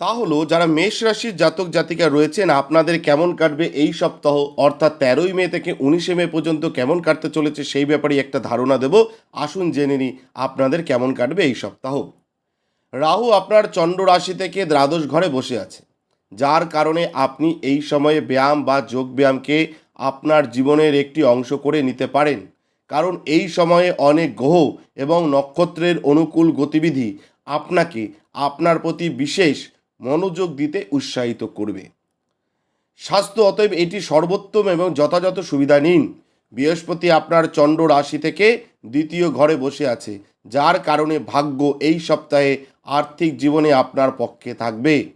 তা হলো, যারা মেষ রাশির জাতক জাতিকা রয়েছেন, আপনাদের কেমন কাটবে এই সপ্তাহ? অর্থাৎ তেরোই মে থেকে উনিশে মে পর্যন্ত কেমন কাটতে চলেছে সেই ব্যাপারে একটা ধারণা দেব। আসুন জেনে নিই, আপনাদের কেমন কাটবে এই সপ্তাহ? রাহু আপনার চন্দ্র রাশি থেকে দ্বাদশ ঘরে বসে আছে। যার কারণে আপনি এই সময়ে ব্যায়াম বা যোগ ব্যায়ামকে আপনার জীবনের একটি অংশ করে নিতে পারেন। কারণ এই সময়ে অনেক গ্রহ এবং নক্ষত্রের অনুকূল গতিবিধি আপনাকে, আপনার প্রতি বিশেষ মনোযোগ দিতে উৎসাহিত করবে। স্বাস্থ্য, অতএব এটি সর্বোত্তম এবং যথাযথ সুবিধা নিন। বৃহস্পতি আপনার চন্দ্র রাশি থেকে দ্বিতীয় ঘরে বসে আছে, যার কারণে ভাগ্য এই সপ্তাহে আর্থিক জীবনে আপনার পক্ষে থাকবে।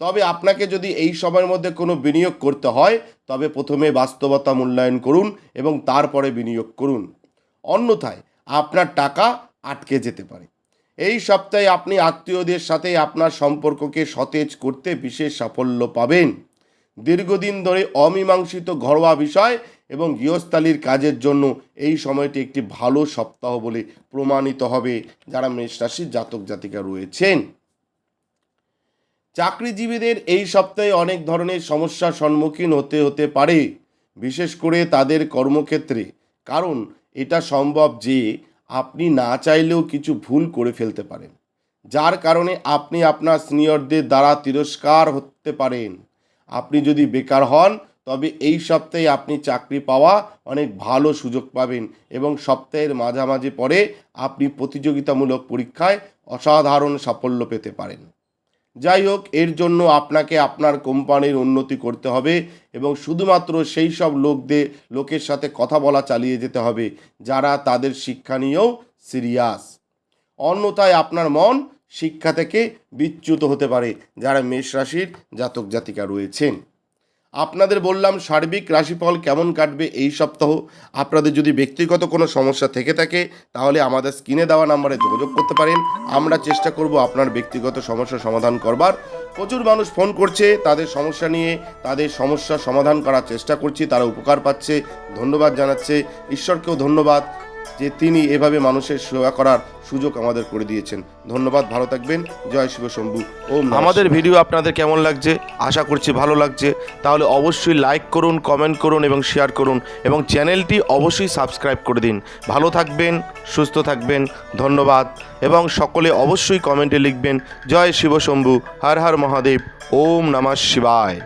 তবে আপনাকে যদি এই সময়ের মধ্যে কোনো বিনিয়োগ করতে হয়, তবে প্রথমে বাস্তবতা মূল্যায়ন করুন এবং তারপরে বিনিয়োগ করুন। অন্যথায় আপনার টাকা আটকে যেতে পারে। এই সপ্তাহে আপনি আত্মীয়দের সাথে আপনার সম্পর্ককে সতেজ করতে বিশেষ সাফল্য পাবেন। দীর্ঘদিন ধরে অমীমাংসিত ঘরোয়া বিষয় এবং গৃহস্থালির কাজের জন্য এই সময়টি একটি ভালো সপ্তাহ বলে প্রমাণিত হবে যারা মেষ রাশির জাতক জাতিকা রয়েছেন। চাকরিজীবীদের এই সপ্তাহে অনেক ধরনের সমস্যার সম্মুখীন হতে হতে পারে, বিশেষ করে তাদের কর্মক্ষেত্রে। কারণ এটা সম্ভব যে আপনি না চাইলেও কিছু ভুল করে ফেলতে পারেন। যার কারণে আপনি আপনার সিনিয়রদের দ্বারা তিরস্কার হতে পারেন। আপনি যদি বেকার হন, তবে এই সপ্তাহে আপনি চাকরি পাওয়া অনেক ভালো সুযোগ পাবেন এবং সপ্তাহের মাঝামাঝি পরে আপনি প্রতিযোগিতামূলক পরীক্ষায় অসাধারণ সাফল্য পেতে পারেন। যাই হোক, এর জন্য আপনাকে আপনার কোম্পানির উন্নতি করতে হবে এবং শুধুমাত্র সেই সব লোকদের, লোকের সাথে কথা বলা চালিয়ে যেতে হবে যারা তাদের শিক্ষা নিয়েও সিরিয়াস অন্যথায় আপনার মন শিক্ষা থেকে বিচ্যুত হতে পারে, যারা মেষ রাশির জাতক জাতিকা রয়েছেন। আপনাদের বললাম সার্বিক রাশিফল কেমন কাটবে এই সপ্তাহ। আপনাদের যদি ব্যক্তিগত কোনো সমস্যা থেকে থাকে, তাহলে আমাদের স্ক্রিনে দেওয়া নাম্বারে যোগাযোগ করতে পারেন। আমরা চেষ্টা করব আপনার ব্যক্তিগত সমস্যা সমাধান করবার। প্রচুর মানুষ ফোন করছে, তাদের সমস্যা নিয়ে তাদের সমস্যা সমাধান করার চেষ্টা করছি, তারা উপকার পাচ্ছে। ধন্যবাদ জানাচ্ছে। ঈশ্বরকেও ধন্যবাদ। যে তিনি এভাবে মানুষের সেবা করার সুযোগ আমাদের করে দিয়েছেন। ধন্যবাদ ভালো থাকবেন। জয় শিব শম্ভু। ওম নমঃ আমাদের ভিডিও আপনাদের কেমন লাগছে? আশা করছি ভালো লাগছে। তাহলে অবশ্যই লাইক করুন কমেন্ট করুন এবং শেয়ার করুন এবং চ্যানেলটি অবশ্যই সাবস্ক্রাইব করে দিন। ভালো থাকবেন সুস্থ থাকবেন ধন্যবাদ এবং সকলে অবশ্যই কমেন্টে লিখবেন জয় শিব শম্ভু হর হর মহাদেব ওম নমঃ শিবায়।